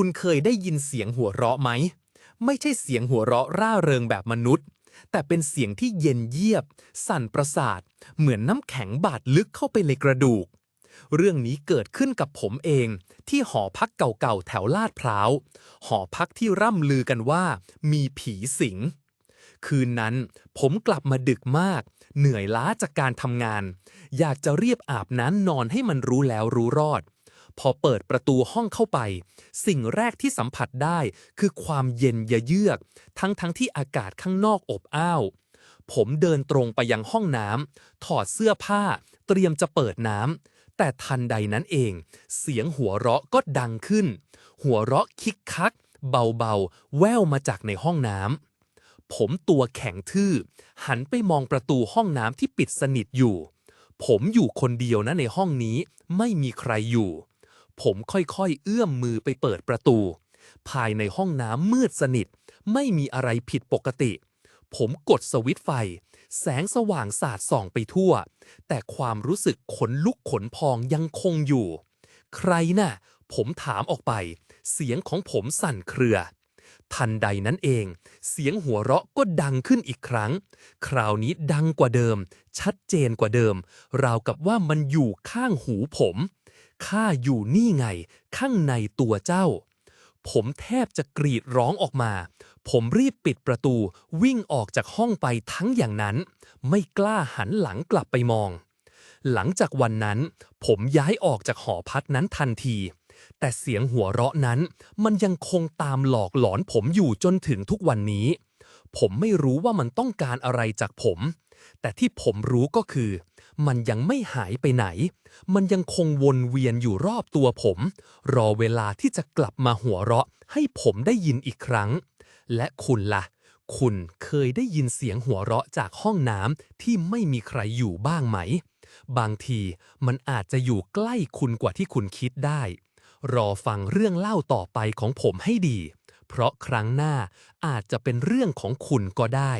คุณเคยได้ยินเสียงหัวเราะไหม ไม่ใช่เสียงหัวเราะร่าเริงแบบมนุษย์ แต่เป็นเสียงที่เย็นเยียบ สั่นประสาท เหมือนน้ำแข็งบาดลึกเข้าไปในกระดูก เรื่องนี้เกิดขึ้นกับผมเอง ที่หอพักเก่าๆแถวลาดพร้าว หอพักที่ร่ำลือกันว่า มีผีสิงคืนนั้นผมกลับมาดึกมาก เหนื่อยล้าจากการทำงาน อยากจะเรียบอาบน้ำนอนให้มันรู้แล้วรู้รอด พอเปิดประตูห้องเข้าไป สิ่งแรกที่สัมผัสได้คือความเย็นเยือก ทั้งทั้งที่อากาศข้างนอกอบอ้าว ผมเดินตรงไปยังห้องน้ำถอดเสื้อผ้า เตรียมจะเปิดน้ำแต่ทันใดนั้นเอง เสียงหัวเราะก็ดังขึ้น หัวเราะคิกคัก เบาๆ แว่วมาจากในห้องน้ำผมตัวแข็งทื่อ หันไปมองประตูห้องน้ำที่ปิดสนิทอยู่ ผมอยู่คนเดียวนะในห้องนี้ไม่มีใครอยู่ ผมค่อยๆ เอื้อมมือไปเปิดประตู ภายในห้องน้ำมืดสนิท ไม่มีอะไรผิดปกติ ผมกดสวิตช์ไฟ แสงสว่างสาดส่องไปทั่ว แต่ความรู้สึกขนลุกขนพองยังคงอยู่ ใครน่ะ ผมถามออกไป เสียงของผมสั่นเครือ ทันใดนั้นเอง เสียงหัวเราะก็ดังขึ้นอีกครั้ง คราวนี้ดังกว่าเดิม ชัดเจนกว่าเดิม ราวกับว่ามันอยู่ข้างหูผม ข้าอยู่นี่ไง ข้างในตัวเจ้า ผมแทบจะกรีดร้องออกมา ผมรีบปิดประตูวิ่งออกจากห้องไปทั้งอย่างนั้น ไม่กล้าหันหลังกลับไปมอง หลังจากวันนั้น ผมย้ายออกจากหอพักนั้นทันที แต่เสียงหัวเราะนั้น มันยังคงตามหลอกหลอนผมอยู่จนถึงทุกวันนี้ ผมไม่รู้ว่ามันต้องการอะไรจากผม แต่ที่ผมรู้ก็คือ มันยังไม่หายไปไหน มันยังคงวนเวียนอยู่รอบตัวผม รอเวลาที่จะกลับมาหัวเราะให้ผมได้ยินอีกครั้ง และคุณล่ะ คุณเคยได้ยินเสียงหัวเราะจากห้องน้ำที่ไม่มีใครอยู่บ้างไหม บางทีมันอาจจะอยู่ใกล้คุณกว่าที่คุณคิดได้ รอฟังเรื่องเล่าต่อไปของผมให้ดี เพราะครั้งหน้าอาจจะเป็นเรื่องของคุณก็ได้